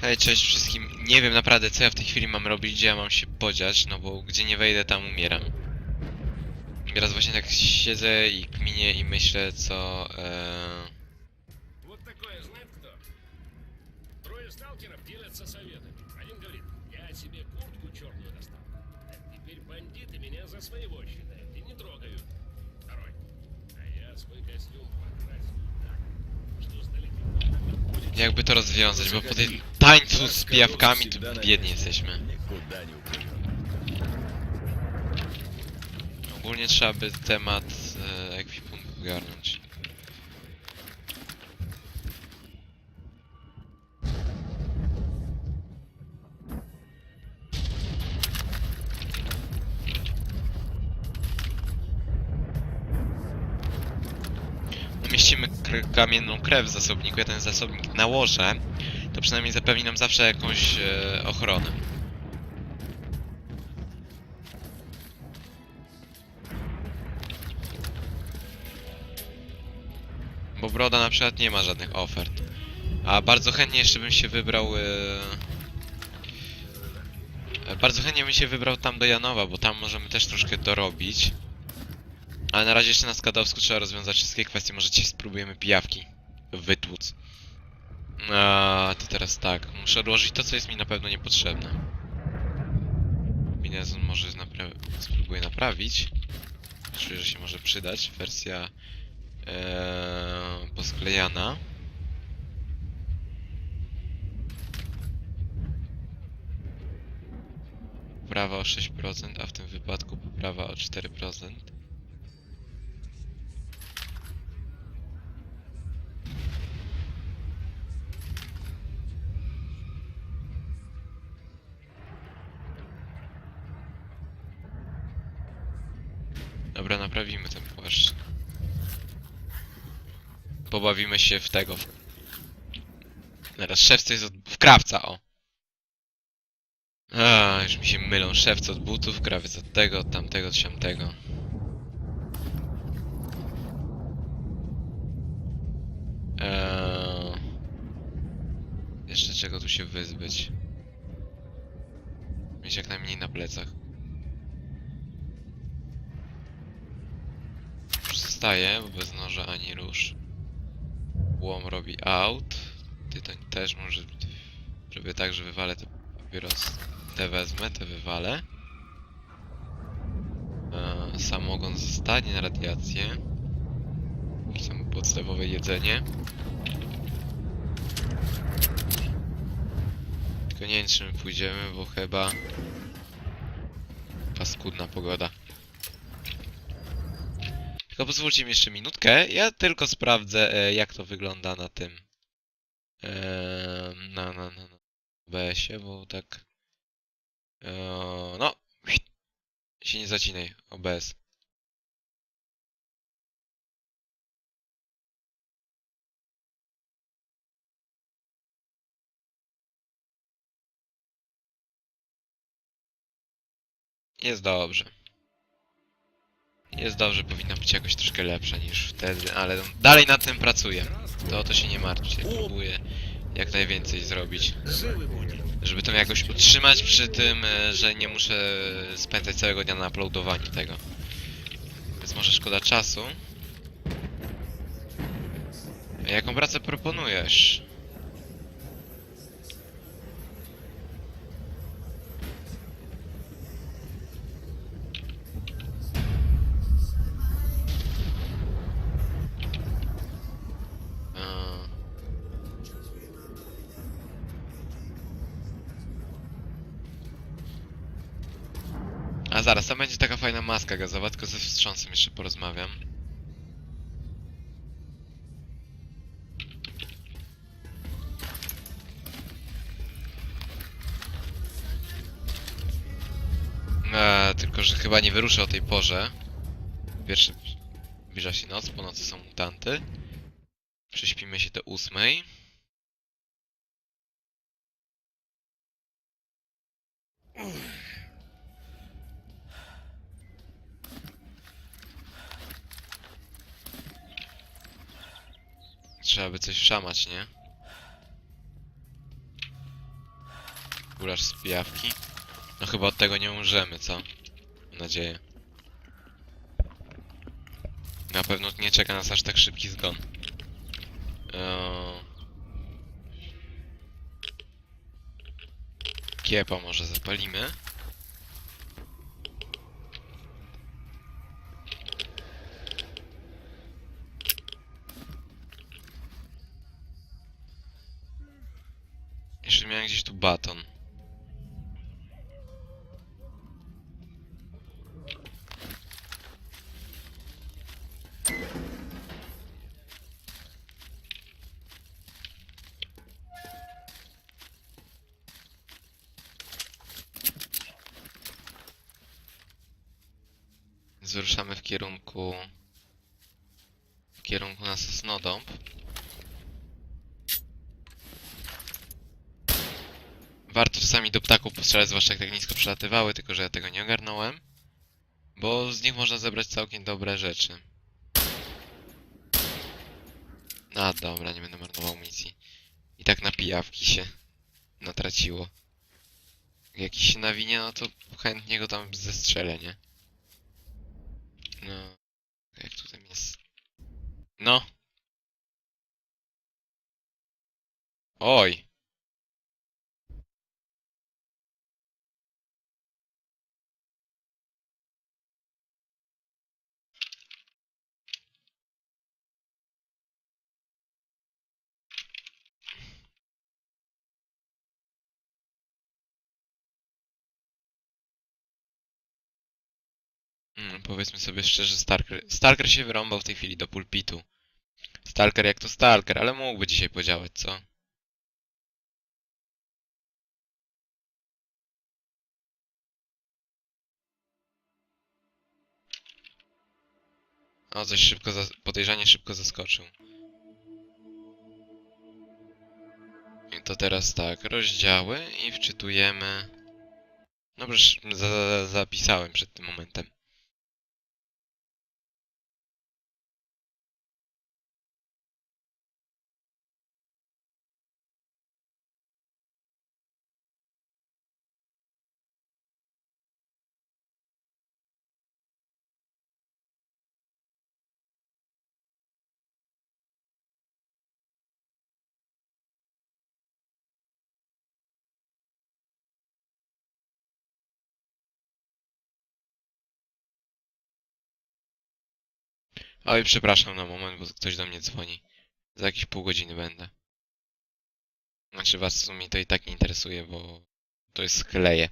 Hej, cześć wszystkim. Nie wiem naprawdę co ja w tej chwili mam robić, gdzie ja mam się podziać, no bo gdzie nie wejdę tam umieram. I teraz właśnie tak siedzę i kminię i myślę co... E... Вот такое знает кто? Трое сталкеров делятся советами. Один говорит, я себе куртку черную достал. А теперь бандиты меня за своего считают и не трогают. Второй. А я свой костюм jakby to rozwiązać, bo po tej tańcu z pijawkami tu biedni jesteśmy. Ogólnie trzeba by temat e, ekwipunku ogarnąć. Kamienną krew w zasobniku, ja ten zasobnik nałożę, to przynajmniej zapewni nam zawsze jakąś e, ochronę. Bo Broda na przykład nie ma żadnych ofert. A bardzo chętnie jeszcze bym się wybrał. e, e, Bardzo chętnie bym się wybrał tam do Janowa, bo tam możemy też troszkę dorobić. Ale na razie jeszcze na Skadowsku trzeba rozwiązać wszystkie kwestie. Może dzisiaj spróbujemy pijawki wytłuc. A, to teraz tak. Muszę odłożyć to, co jest mi na pewno niepotrzebne. Binezon może napra spróbuję naprawić. Czuję, że się może przydać. Wersja Eee, posklejana. Poprawa o 6%, a w tym wypadku poprawa o 4%. Dobra, naprawimy ten płaszcz. Pobawimy się w tego. Teraz szewce jest od... w krawca, o. A, już mi się mylą. Szewc od butów, krawiec od tego, od tamtego, od siamtego. Eee... Jeszcze czego tu się wyzbyć? Mieć jak najmniej na plecach. Już zostaje, bo bez noża ani róż. Łom robi out. Tytoń też może... Robię tak, że wywalę te papieros. Te wezmę, te wywalę. E, samogon zostanie na radiację. Samo podstawowe jedzenie. Tylko nie wiem czym pójdziemy, bo chyba... Paskudna pogoda. Tylko pozwólcie mi jeszcze minutkę. Ja tylko sprawdzę, e, jak to wygląda na tym. E, na, na, na, na OBS-ie, bo tak. E, no. Się nie zacinaj, OBS. Jest dobrze. Jest dobrze, powinna być jakoś troszkę lepsza niż wtedy, ale dalej nad tym pracuję. To o to się nie martwcie, próbuję jak najwięcej zrobić. Żeby to jakoś utrzymać przy tym, e, że nie muszę spędzać całego dnia na uploadowaniu tego. Więc może szkoda czasu. Jaką pracę proponujesz? A zaraz, tam będzie taka fajna maska gazowa, tylko ze wstrząsem jeszcze porozmawiam. Eee, tylko, że chyba nie wyruszę o tej porze. Pierwszy zbliża się noc, po nocy są mutanty. Prześpimy się do ósmej. Trzeba by coś szamać, nie? gulasz z pijawki. No chyba od tego nie umrzemy, co? Mam nadzieję. Na pewno nie czeka nas aż tak szybki zgon. Eee... Kiepa może zapalimy. Baton. Zruszamy w kierunku... W kierunku na Sosnodąb. Warto czasami do ptaków postrzelać, zwłaszcza jak tak nisko przelatywały, tylko że ja tego nie ogarnąłem. Bo z nich można zebrać całkiem dobre rzeczy. A dobra, nie będę marnował misji. I tak na pijawki się natraciło. Jak jakiś się nawinie, no to chętnie go tam zestrzelę, nie? No. Jak tutaj jest? No. Oj. Mm, powiedzmy sobie szczerze, Stalker, Stalker się wyrąbał w tej chwili do pulpitu. Stalker jak to Stalker, ale mógłby dzisiaj podziałać, co? O, coś szybko, zas- podejrzanie szybko zaskoczył. I to teraz tak, rozdziały i wczytujemy... No przecież za, za, zapisałem przed tym momentem. Oj, przepraszam na moment, bo ktoś do mnie dzwoni. Za jakieś pół godziny będę. Znaczy was w sumie to i tak nie interesuje, bo to jest skleje.